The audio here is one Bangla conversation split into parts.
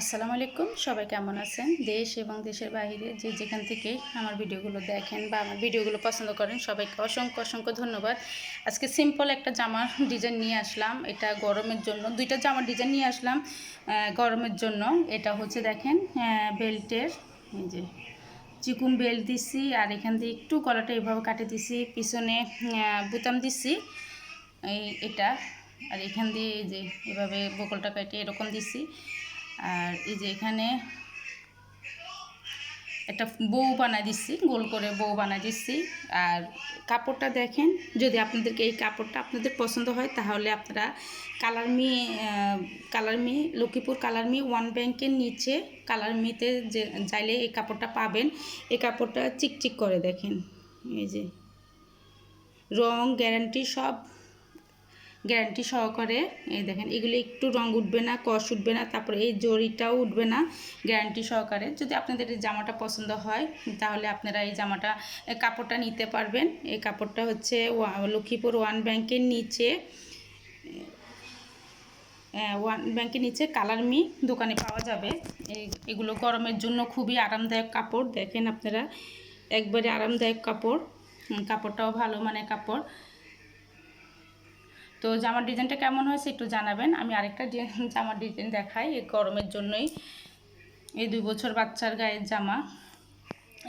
আসসালামু আলাইকুম, সবাই কেমন আছেন? দেশ এবং দেশের বাইরে যে যেখান থেকে আমার ভিডিওগুলো দেখেন বা আমার ভিডিওগুলো পছন্দ করেন, সবাইকে অসংখ্য অসংখ্য ধন্যবাদ। আজকে সিম্পল একটা জামার ডিজাইন নিয়ে আসলাম। এটা গরমের জন্য, দুইটা জামার ডিজাইন নিয়ে আসলাম গরমের জন্য। এটা হচ্ছে দেখেন বেল্টের, এই যে চিকুন বেল্ট দিছি আর এখান দিয়ে একটু গলাটা এভাবে কাটে দিছি, পিছনে বুতাম দিছি, এই এটা, আর এখান দিয়ে এই যে এভাবে বকলটা কেটে এরকম দিছি। আর এই যে এখানে একটা বউ বানাই দিচ্ছি, গোল করে বউ বানাই দিচ্ছি। আর কাপড়টা দেখেন, যদি আপনাদেরকে এই কাপড়টা আপনাদের পছন্দ হয়, তাহলে আপনারা colour me colour me, Lakshmipur colour me one ব্যাংকের নিচে কালারমিতে যে যাইলে এই কাপড়টা পাবেন। এই কাপড়টা চিকচিক করে দেখেন। এই যে রং, গ্যারান্টি সব গ্যারান্টি সহকারে, এই দেখেন, এগুলি একটু রং উঠবে না, কষ উঠবে না, তারপরে এই জরিটাও উঠবে না, গ্যারান্টি সহকারে। যদি আপনাদের এই জামাটা পছন্দ হয়, তাহলে আপনারা এই জামাটা কাপড়টা নিতে পারবেন। এই কাপড়টা হচ্ছে লক্ষ্মীপুর ওয়ান ব্যাংকের নিচে ওয়ান ব্যাংকের নিচে কালার মি দোকানে পাওয়া যাবে। এগুলো গরমের জন্য খুবই আরামদায়ক কাপড়। দেখেন আপনারা, একবারে আরামদায়ক কাপড়। কাপড়টাও ভালো মানে কাপড়। তো জামার ডিজাইনটা কেমন হয়েছে একটু জানাবেন। আমি আরেকটা জামার ডিজাইন দেখাই, এই গরমের জন্যই। এই দুই বছর বাচ্চার গায়ের জামা।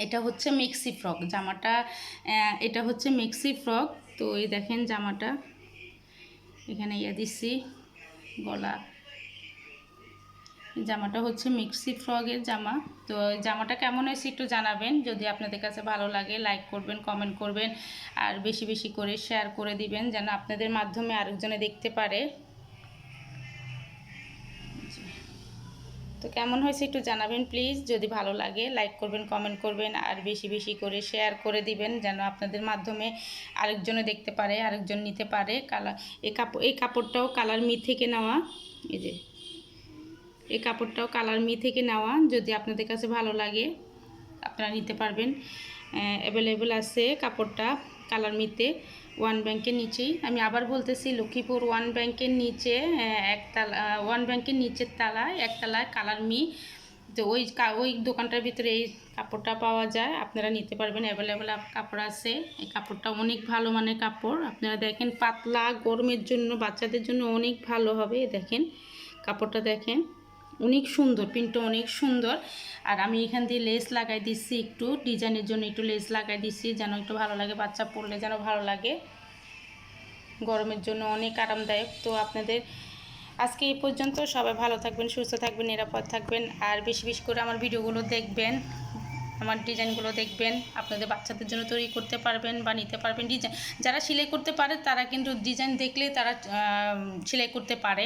এটা হচ্ছে মিক্সি ফ্রক, জামাটা এটা হচ্ছে মিক্সি ফ্রক। তো এই দেখেন জামাটা। এখানে ইয়ে দিছি, গলা। জামাটা হচ্ছে মিক্সি ফ্রগের জামা। তো জামাটা কেমন হয়েছে একটু জানাবেন। যদি আপনাদের কাছে ভালো লাগে লাইক করবেন কমেন্ট করবেন, আর বেশি বেশি করে শেয়ার করে দিবেন, যেন আপনাদের মাধ্যমে আরেকজনে দেখতে পারে। তো কেমন হয়েছে একটু জানাবেন প্লিজ যদি ভালো লাগে লাইক করবেন কমেন্ট করবেন, আর বেশি বেশি করে শেয়ার করে দিবেন, যেন আপনাদের মাধ্যমে আরেকজনে দেখতে পারে, আরেকজন নিতে পারে। কালার, এই কাপড় এই কাপড়টাও কালার মি থেকে নেওয়া। এই যে এই কাপড়টাও কালার মি থেকে নেওয়া, যদি আপনাদের কাছে ভালো লাগে, আপনারা নিতে পারবেন। অ্যাভেলেবেল আছে কাপড়টা কালার মিতে ওয়ান ব্যাংকের নিচেই। আমি আবার বলতেছি, লক্ষ্মীপুর ওয়ান ব্যাংকের নিচে একতলা ওয়ান ব্যাংকের নিচের তালায় একতলায় কালার মি। তো ওই ওই দোকানটার ভিতরে এই কাপড়টা পাওয়া যায়, আপনারা নিতে পারবেন। অ্যাভেলেবেল কাপড় আছে। এই কাপড়টা অনেক ভালো মানের কাপড়। আপনারা দেখেন, পাতলা গরমের জন্য, বাচ্চাদের জন্য অনেক ভালো হবে, দেখেন। কাপড়টা দেখেন। অনেক সুন্দর প্রিন্টটা অনেক সুন্দর। আর আমি এখান দিয়ে লেস লাগাই দিচ্ছি একটু ডিজাইনের জন্য একটু লেস লাগাই দিচ্ছি যেন একটু ভালো লাগে, বাচ্চা পরলে যেন ভালো লাগে। গরমের জন্য অনেক আরামদায়ক। তো আপনাদের আজকে এই পর্যন্ত সবাই ভালো থাকবেন, সুস্থ থাকবেন, নিরাপদ থাকবেন। আর বেশি বেশি করে আমার ভিডিওগুলো দেখবেন, আমার ডিজাইনগুলো দেখবেন। আপনাদের বাচ্চাদের জন্য তৈরি করতে পারবেন বা নিতে পারবেন। ডিজাইন যারা সেলাই করতে পারে, তারা কিন্তু ডিজাইন দেখলে তারা সেলাই করতে পারে।